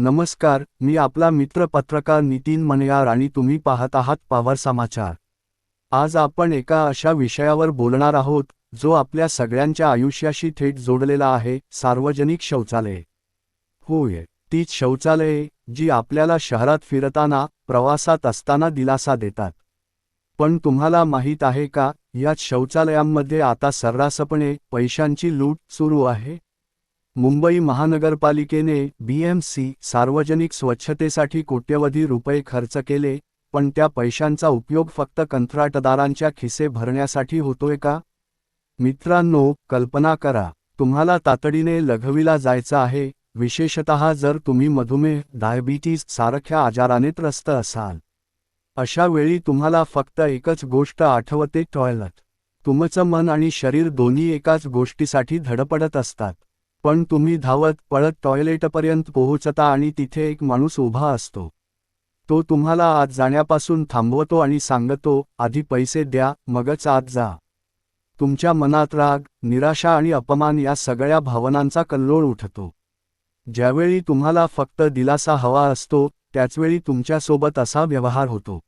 नमस्कार मी आपला मित्र पत्रकार नितीन मनयार आणि तुम्ही पाहत आहात पावर समाचार. आज आपण एका अशा विषयावर बोलणार आहोत जो आपल्या सगळ्यांच्या आयुष्याशी थेट जोडलेला आहे सार्वजनिक शौचालये. होय तीच शौचालये जी आपल्याला शहरात फिरताना प्रवासात असताना दिलासा देतात. पण तुम्हाला माहीत आहे का याच शौचालयांमध्ये आता सर्रासपणे पैशांची लूट सुरू आहे? मुंबई महानगरपालिकेने बीएमसी सार्वजनिक स्वच्छतेसाठी कोट्यवधी रुपये खर्च केले पण त्या पैशांचा उपयोग फक्त कंत्राटदारांच्या खिसे भरण्यासाठी होतोय का? मित्रांनो कल्पना करा तुम्हाला तातडीने लघवीला जायचं आहे विशेषतः जर तुम्ही मधुमेह डायबिटीज सारख्या आजाराने त्रस्त असाल. अशा वेळी तुम्हाला फक्त एकच गोष्ट आठवते टॉयलेट. तुमचं मन आणि शरीर दोन्ही एकाच गोष्टीसाठी धडपडत असतात. पण तुम्ही धावत पळत टॉयलेटपर्यंत पोहोचता आणि तिथे एक माणूस उभा असतो. तो तुम्हाला आत जाण्यापासून थांबवतो आणि सांगतो आधी पैसे द्या मगच आत जा. तुमच्या मनात राग निराशा आणि अपमान या सगळ्या भावनांचा कल्लोळ उठतो. ज्यावेळी तुम्हाला फक्त दिलासा हवा असतो त्याचवेळी तुमच्यासोबत असा व्यवहार होतो.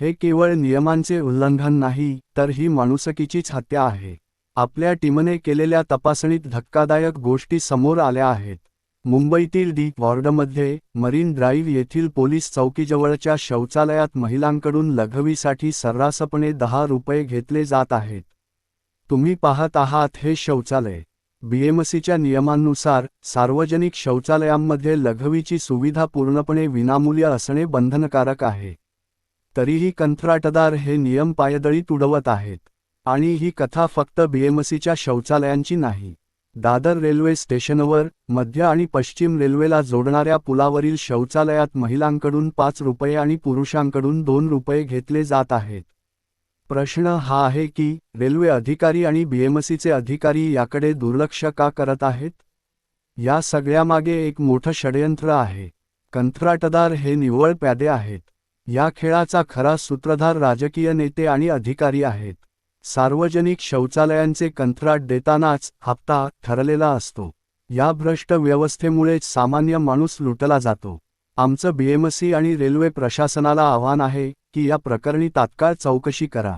हे केवळ नियमांचे उल्लंघन नाही तर ही माणुसकीचीच हत्या आहे. आपल्या टीमने केलेल्या तपासणीत धक्कादायक गोष्टी समोर आल्या आहेत. मुंबईतील डी वॉर्डमध्ये मरीन ड्राईव्ह येथील पोलीस चौकीजवळच्या शौचालयात महिलांकडून लघवीसाठी सर्रासपणे दहा रुपये घेतले जात आहेत. तुम्ही पाहत आहात हे शौचालय. बीएमसीच्या नियमांनुसार सार्वजनिक शौचालयांमध्ये लघवीची सुविधा पूर्णपणे विनामूल्य असणे बंधनकारक आहे. तरीही कंत्राटदार हे नियम पायदळी तुडवत आहेत. आणि ही कथा फक्त बीएमसीच्या शौचालयांची नाही. दादर रेल्वे स्टेशनवर मध्य आणि पश्चिम रेल्वेला जोडणाऱ्या पुलावरील शौचालयात महिलांकडून पाच रुपये आणि पुरुषांकडून दोन रुपये घेतले जात आहेत. प्रश्न हा आहे की रेल्वे अधिकारी आणि बीएमसीचे अधिकारी याकडे दुर्लक्ष का करत आहेत? या सगळ्यामागे एक मोठं षडयंत्र आहे. कंत्राटदार हे निव्वळ प्यादे आहेत. या खेळाचा खरा सूत्रधार राजकीय नेते आणि अधिकारी आहेत. सार्वजनिक शौचालयांचे कंत्राट देतानाच हप्ता ठरलेला असतो. या भ्रष्ट व्यवस्थेमुळेच सामान्य माणूस लुटला जातो. आमचं बीएमसी आणि रेल्वे प्रशासनाला आव्हान आहे की या प्रकरणी तात्काळ चौकशी करा.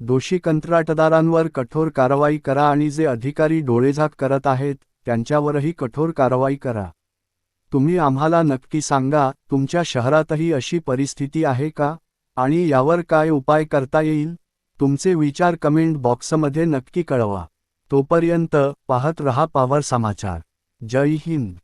दोषी कंत्राटदारांवर कठोर कारवाई करा आणि जे अधिकारी डोळेझाक करत आहेत त्यांच्यावरही कठोर कारवाई करा. तुम्ही आम्हाला नक्की सांगा तुमच्या शहरातही अशी परिस्थिती आहे का? आणि यावर काय उपाय करता येईल? तुमचे विचार कमेंट बॉक्समध्ये नक्की कळवा. तोपर्यंत पाहत रहा पावर समाचार. जय हिंद.